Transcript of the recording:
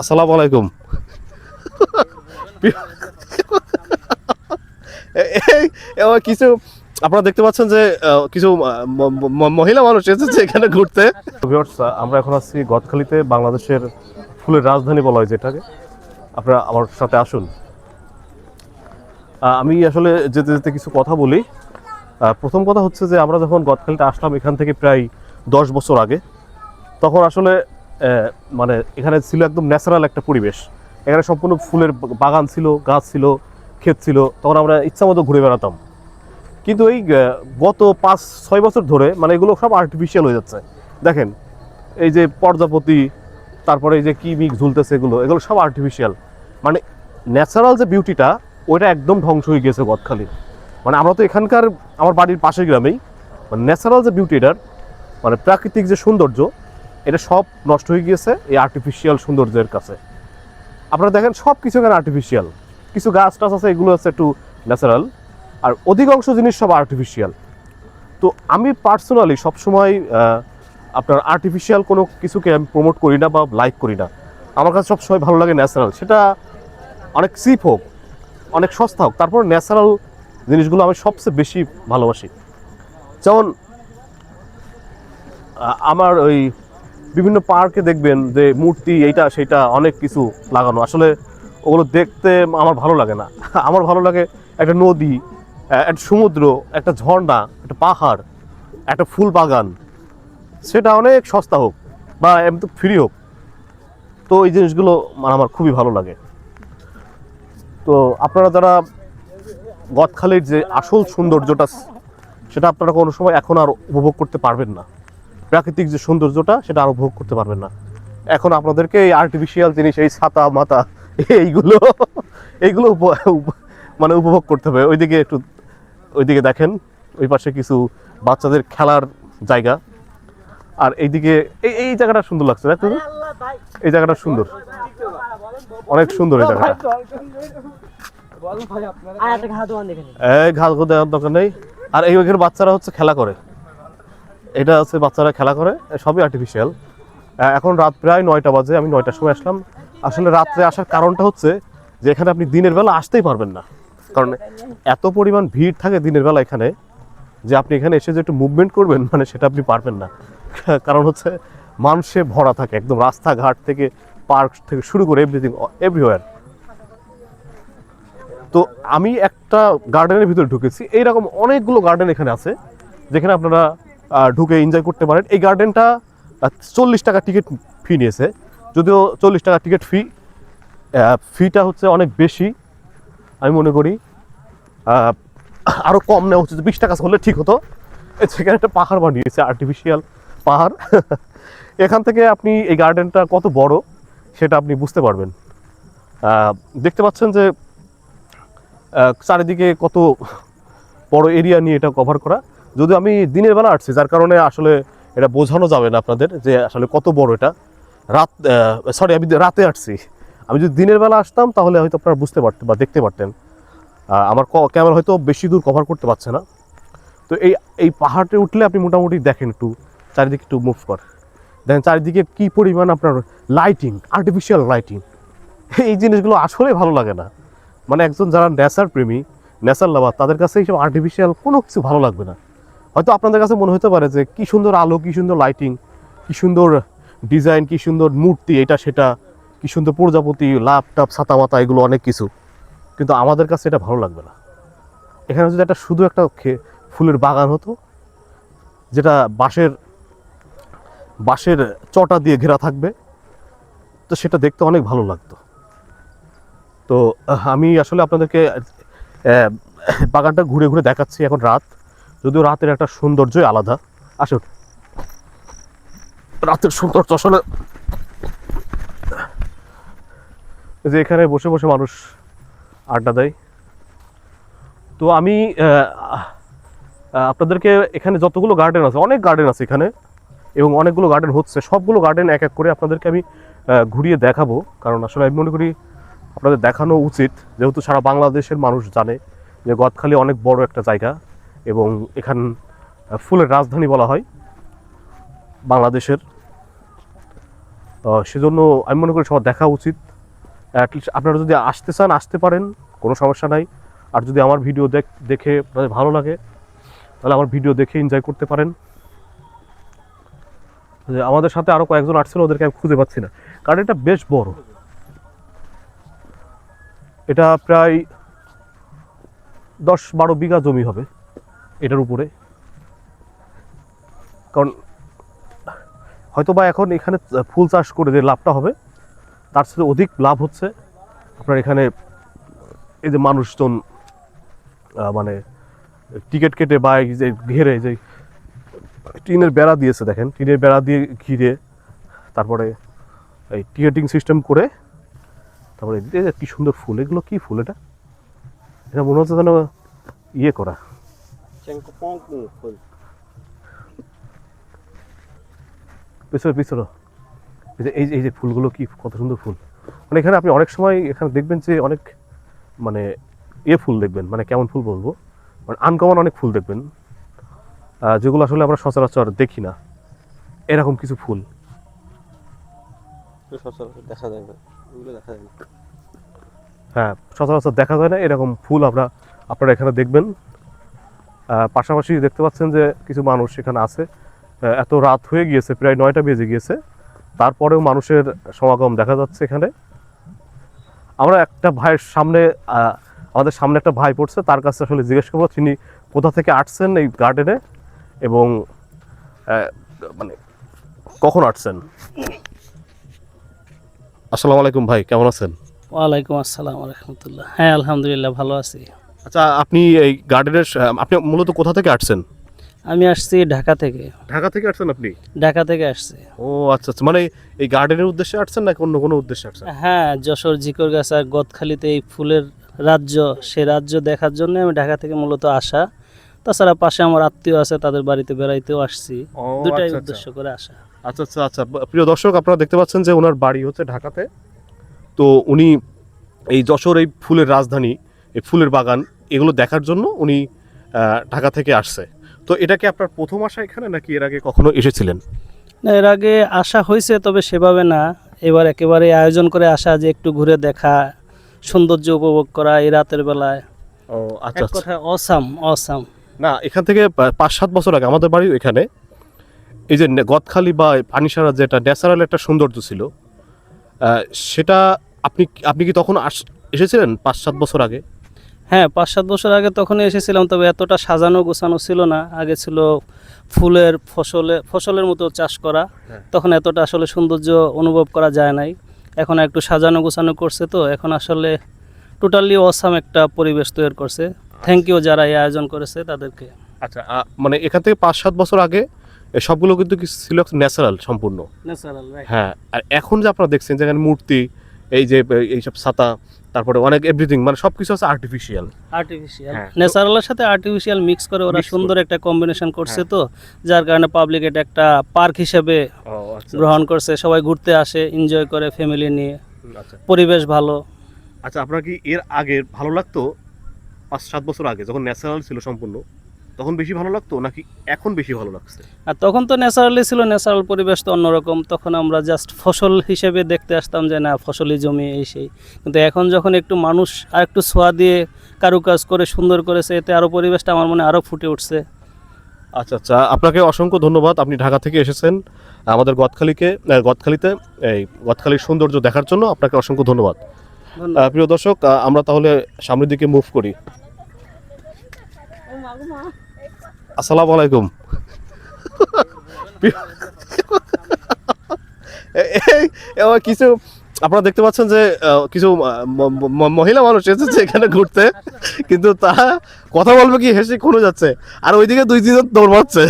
আসসালামু আলাইকুম। কিছু, আপনারা দেখতে পাচ্ছেন যে কিছু মহিলা মানুষ এসেছে এখানে ঘুরতে। আমরা এখন আছি গদখালিতে, বাংলাদেশের ফুলের রাজধানী বলা হয় যেটাকে। আপনারা আমার সাথে আসুন। আমি আসলে যেতে যেতে কিছু কথা বলি। প্রথম কথা হচ্ছে যে, আমরা যখন গদখালিতে আসলাম এখান থেকে প্রায় দশ বছর আগে, তখন আসলে মানে এখানে ছিল একদম ন্যাচারাল একটা পরিবেশ। এখানে সম্পূর্ণ ফুলের বাগান ছিল, গাছ ছিল, ক্ষেত ছিল, তখন আমরা ইচ্ছা মতো ঘুরে বেড়াতাম। কিন্তু এই গত পাঁচ, ছয় বছর ধরে মানে এগুলো সব আর্টিফিশিয়াল হয়ে যাচ্ছে। দেখেন, এই যে প্রজাপতি তারপরে এই যে কি মিক ঝুলতেছে এগুলো এগুলো সব আর্টিফিশিয়াল মানে ন্যাচারাল যে বিউটিটা ওইটা একদম ধ্বংস হয়ে গেছে গদখালির মানে আমরা তো এখানকার, আমার বাড়ির পাশের গ্রামেই মানে ন্যাচারাল যে বিউটিটার মানে প্রাকৃতিক যে সৌন্দর্য এটা সব নষ্ট হয়ে গিয়েছে এই আর্টিফিশিয়াল সৌন্দর্যের কাছে। আপনারা দেখেন সব কিছু এখানে আর্টিফিশিয়াল কিছু গাছ টাছ আছে, এগুলো হচ্ছে একটু ন্যাচারাল আর অধিকাংশ জিনিস সব আর্টিফিশিয়াল তো আমি পার্সোনালি সবসময় আপনার আর্টিফিশিয়াল কোনো কিছুকে আমি প্রমোট করি না বা লাইক করি না। আমার কাছে সবসময় ভালো লাগে ন্যাচারাল সেটা অনেক চিপ হোক, অনেক সস্তা হোক, তারপর ন্যাচারাল জিনিসগুলো আমি সবচেয়ে বেশি ভালোবাসি। যেমন আমার ওই বিভিন্ন পার্কে দেখবেন যে মূর্তি এইটা সেটা অনেক কিছু লাগানো। আসলে ওগুলো দেখতে আমার ভালো লাগে না। আমার ভালো লাগে একটা নদী একটা সমুদ্র, একটা ঝর্ণা, একটা পাহাড়, একটা ফুল বাগান। সেটা অনেক সস্তা হোক বা এমনি ফ্রি হোক। তো এই জিনিসগুলো মানে আমার খুবই ভালো লাগে। তো আপনারা যারা গদখালির যে আসল সৌন্দর্যটা, সেটা আপনারা কোনো সময় এখন আর উপভোগ করতে পারবেন না। প্রাকৃতিক যে সৌন্দর্যটা সেটা আর উপভোগ করতে পারবেন না। এখন আপনাদেরকে এই আর্টিফিশিয়াল জিনিস এই ছাতা মাতা এইগুলো এইগুলো মানে উপভোগ করতে হবে। ওইদিকে একটু ওইদিকে দেখেন ওই পাশে কিছু বাচ্চাদের খেলার জায়গা। আর এইদিকে এই এই জায়গাটা সুন্দর লাগছে দেখো তো? এই জায়গাটা সুন্দর। অনেক সুন্দর এই জায়গাটা। ঘা দোকান এই ঘাস দেওয়ার দরকার নেই। আর এই ওইখানে বাচ্চারা হচ্ছে খেলা করে। এটা হচ্ছে বাচ্চারা খেলা করে, সবই আর্টিফিশিয়াল এখন রাত প্রায় নয়টা বাজে, আমি নয়টার সময় আসলাম। আসলে রাত্রে আসার কারণটা হচ্ছে যে এখানে আপনি দিনের বেলা আসতেই পারবেন না। কারণ এত পরিমাণ ভিড় থাকে দিনের বেলা এখানে যে আপনি এখানে এসে যে একটু মুভমেন্ট করবেন মানে সেটা আপনি পারবেন না। কারণ হচ্ছে মানুষে ভরা থাকে, একদম রাস্তাঘাট থেকে পার্ক থেকে শুরু করে এভরিথিং এভরিওয়ার তো আমি একটা গার্ডেনের ভিতরে ঢুকেছি। এইরকম অনেকগুলো গার্ডেন এখানে আছে, যেখানে আপনারা ঢুকে এনজয় করতে পারেন। এই গার্ডেনটা চল্লিশ টাকা টিকিট ফি নিয়েছে। যদিও চল্লিশ টাকা টিকিট ফি ফিটা হচ্ছে অনেক বেশি। আমি মনে করি আরও কম নেওয়া উচিত। বিশ টাকা হলে ঠিক হতো। সেখানে একটা পাহাড় বানিয়েছে আর্টিফিশিয়াল পাহাড়। এখান থেকে আপনি এই গার্ডেনটা কত বড়, সেটা আপনি বুঝতে পারবেন। দেখতে পাচ্ছেন যে চারিদিকে কত বড় এরিয়া নিয়ে এটা কভার করা। যদিও আমি দিনের বেলা আসছি, যার কারণে আসলে এটা বোঝানো যাবে না আপনাদের যে আসলে কত বড় এটা। রাত সরি আমি রাতে আসছি। আমি যদি দিনের বেলা আসতাম, তাহলে হয়তো আপনারা বুঝতে পারতেন বা দেখতে পারতেন। আমার ক্যামেরা হয়তো বেশি দূর কভার করতে পারছে না। তো এই এই পাহাড়ে উঠলে আপনি মোটামুটি দেখেন একটু, চারিদিকে একটু মুভ কর। দেখেন চারিদিকে কি পরিমাণ আপনার লাইটিং আর্টিফিশিয়াল লাইটিং এই জিনিসগুলো আসলে ভালো লাগে না। মানে একজন যারা নেচার প্রেমী নেচার লাভার তাদের কাছে এইসব আর্টিফিশিয়াল কোনো কিছু ভালো লাগবে না। হয়তো আপনাদের কাছে মনে হতে পারে যে কি সুন্দর আলো, কি সুন্দর লাইটিং কি সুন্দর ডিজাইন কি সুন্দর মূর্তি, এটা, সেটা, কি সুন্দর প্রজাপতি লাভ টাপ ছাতা মাতা এগুলো অনেক কিছু। কিন্তু আমাদের কাছে এটা ভালো লাগবে না। এখানে যদি একটা শুধু একটা ফুলের বাগান হতো, যেটা বাঁশের বাঁশের চটা দিয়ে ঘেরা থাকবে, তো সেটা দেখতে অনেক ভালো লাগতো। তো আমি আসলে আপনাদেরকে বাগানটা ঘুরে ঘুরে দেখাচ্ছি এখন রাত। যদিও রাতের একটা সৌন্দর্যই আলাদা। আসুন রাতের সৌন্দর্য আসলে যে এখানে বসে বসে মানুষ আড্ডা দেয়। তো আমি আপনাদেরকে এখানে যতগুলো গার্ডেন আছে, অনেক গার্ডেন আছে এখানে, এবং অনেকগুলো গার্ডেন হচ্ছে। সবগুলো গার্ডেন এক এক করে আপনাদেরকে আমি ঘুরিয়ে দেখাবো। কারণ আসলে আমি মনে করি আপনাদের দেখানো উচিত। যেহেতু সারা বাংলাদেশের মানুষ জানে যে গদখালি অনেক বড় একটা জায়গা। এবং এখান ফুলের রাজধানী বলা হয় বাংলাদেশের। সেজন্য আমি মনে করি সবার দেখা উচিত। অ্যাটলিস্ট আপনারা যদি আসতে চান, আসতে পারেন, কোনো সমস্যা নাই। আর যদি আমার ভিডিও দেখ, দেখে আপনাদের ভালো লাগে, তাহলে আমার ভিডিও দেখে এনজয় করতে পারেন। আমাদের সাথে আরও কয়েকজন আসছিল, ওদেরকে আমি খুঁজে পাচ্ছি না। কারণ এটা বেশ বড়। এটা প্রায় দশ বারো বিঘা জমি হবে। এটার উপরে। কারণ হয়তো বা এখন এখানে ফুল চাষ করে যে লাভটা হবে, তার সাথে অধিক লাভ হচ্ছে আপনার এখানে এই যে মানুষজন মানে টিকিট কেটে বা এই যে ঘেরে যে টিনের বেড়া দিয়েছে দেখেন, টিনের বেড়া দিয়ে ঘিরে তারপরে এই টিকেটিং সিস্টেম করে তারপরে কি সুন্দর ফুল, এগুলো কি ফুল এটা? এটা মনে হচ্ছে যেন ইয়ে করা। পিছনে পিছনে। এই এই যে- এই যে ফুলগুলো কি কত সুন্দর ফুল। মানে এখানে আপনি অনেক সময় এখানে দেখবেন যে অনেক মানে এ ফুল দেখবেন। মানে কেমন ফুল বলব? মানে আনকমন অনেক ফুল দেখবেন। যেগুলো আসলে আমরা সচরাচর দেখি না। এরকম কিছু ফুল। সচরাচর দেখা যায় না। ওগুলো দেখা যায় না। হ্যাঁ সচরাচর দেখা যায় না। এরকম ফুল আমরা আপনারা এখানে দেখবেন। পাশাপাশি দেখতে পাচ্ছেন যে কিছু মানুষ এখানে আছে। এত রাত হয়ে গিয়েছে, প্রায় নয়টা বেজে গিয়েছে। তারপরেও মানুষের সমাগম দেখা যাচ্ছে এখানে। আমরা একটা ভাইয়ের সামনে আমাদের সামনে একটা ভাই পড়ছে। তার কাছে আসলে জিজ্ঞেস করব, তিনি কোথা থেকে আসছেন এই গার্ডেনে এবং মানে কখন আসছেন? আসসালামু আলাইকুম ভাই, কেমন আছেন? ওয়ালাইকুম আসসালাম রহমতুল্লাহ। হ্যাঁ আলহামদুলিল্লাহ, ভালো আছি। আচ্ছা আপনি এই গার্ডেনের আপনি মূলত কোথা থেকে আসছেন? আমি আসছি ঢাকা থেকে। ঢাকা থেকে আসছেন আপনি? ঢাকা থেকে আসছি। ও আচ্ছা আচ্ছা মানে এই গার্ডেনের উদ্দেশ্যে আসছেন নাকি অন্য কোনো উদ্দেশ্যে আসছেন? হ্যাঁ যশোর জিকরগাছা গদখালিতে এই ফুলের রাজ্য সে রাজ্য দেখার জন্য আমি ঢাকা থেকে মূলত আসা। তাছাড়া পাশে আমার আত্মীয় আছে তাদের বাড়িতে বেড়াইতেও আসছি। দুটাই আচ্ছা, উদ্দেশ্য করে আসা। আচ্ছা আচ্ছা আচ্ছা প্রিয় দর্শক আপনারা দেখতে পাচ্ছেন যে ওনার বাড়ি হচ্ছে ঢাকাতে। তো উনি এই যশোর এই ফুলের রাজধানী এই ফুলের বাগান এগুলো দেখার জন্য উনি ঢাকা থেকে আসছে। তো এটা কি আপনার প্রথম আসা এখানে নাকি এর আগে কখনো এসেছিলেন? না এর আগে আসা হয়েছে তবে সেভাবে না। এবার একেবারে আয়োজন করে আসা যে একটু ঘুরে দেখা সৌন্দর্য উপভোগ করা এই রাতের বেলায়। ও আচ্ছা কথা অসাম অসাম না এখান থেকে পাঁচ সাত বছর আগে আমাদের বাড়ি এখানে। এই যে গদখালি বা পানিসারা যেটা ন্যাচারাল একটা সৌন্দর্য ছিল। সেটা আপনি আপনি কি তখন আস এসেছিলেন পাঁচ সাত বছর আগে? হ্যাঁ পাঁচ সাত বছর আগে তখনই এসেছিলাম তবে এতটা সাজানো গোছানো ছিল না। আগে ছিল ফুলের ফসলে ফসলের মতো চাষ করা। হ্যাঁ। তখন এতটা আসলে সৌন্দর্য অনুভব করা যায় নাই। এখন একটু সাজানো গোছানো করছে তো এখন আসলে টোটালি অসাম একটা পরিবেশ তৈরি করছে। থ্যাংক ইউ যারা এই আয়োজন করেছে তাদেরকে। আচ্ছা মানে এখান থেকে পাঁচ সাত বছর আগে সবগুলো কিন্তু ছিল ন্যাচারাল সম্পূর্ণ? ন্যাচারাল হ্যাঁ আর এখন যে আপনারা দেখছেন যেখানে মূর্তি এই যে এইসব ছাতা তারপরে অনেক এভরিথিং মানে সব কিছু আছে আর্টিফিশিয়াল আর্টিফিশিয়াল ন্যাচারালের সাথে আর্টিফিশিয়াল মিক্স করে ওরা সুন্দর একটা কম্বিনেশন করছে হ্যাঁ। তো যার কারণে পাবলিক এটা একটা পার্ক হিসেবে আচ্ছা। গ্রহণ করছে সবাই ঘুরতে আসে এনজয় করে ফ্যামিলি নিয়ে। আচ্ছা। পরিবেশ ভালো। আচ্ছা আপনার কি এর আগে ভালো লাগতো? পাঁচ সাত বছর আগে যখন ন্যাচারাল ছিল সম্পূর্ণ? তখন বেশি ভালো লাগতো নাকি এখন বেশি ভালো লাগছে? আর তখন তো ন্যাচারালি ছিল ন্যাচারাল পরিবেশ তো অন্যরকম। তখন আমরা জাস্ট ফসল হিসেবে দেখতে আসতাম যে না ফসলি জমি এই সেই। কিন্তু এখন যখন একটু মানুষ আর একটু ছোঁয়া দিয়ে কারুকাজ করে সুন্দর করেছে এতে আরও পরিবেশটা আমার মনে আরও ফুটে উঠছে। আচ্ছা আচ্ছা আপনাকে অসংখ্য ধন্যবাদ। আপনি ঢাকা থেকে এসেছেন আমাদের গদখালিকে আহ, গদখালিতে এই গদখালির সৌন্দর্য দেখার জন্য আপনাকে অসংখ্য ধন্যবাদ। ধন্যবাদ। প্রিয় দর্শক আমরা তাহলে সামনের দিকে মুভ করি। আসসালামু আলাইকুম। কিছু, আপনারা দেখতে পাচ্ছেন যে কিছু মহিলা মানুষ এসেছে এখানে ঘুরতে, কিন্তু তা কথা বলবে কি হেসে কোনো যাচ্ছে, আর ওইদিকে দুই তিনজন দৌড় মারছে।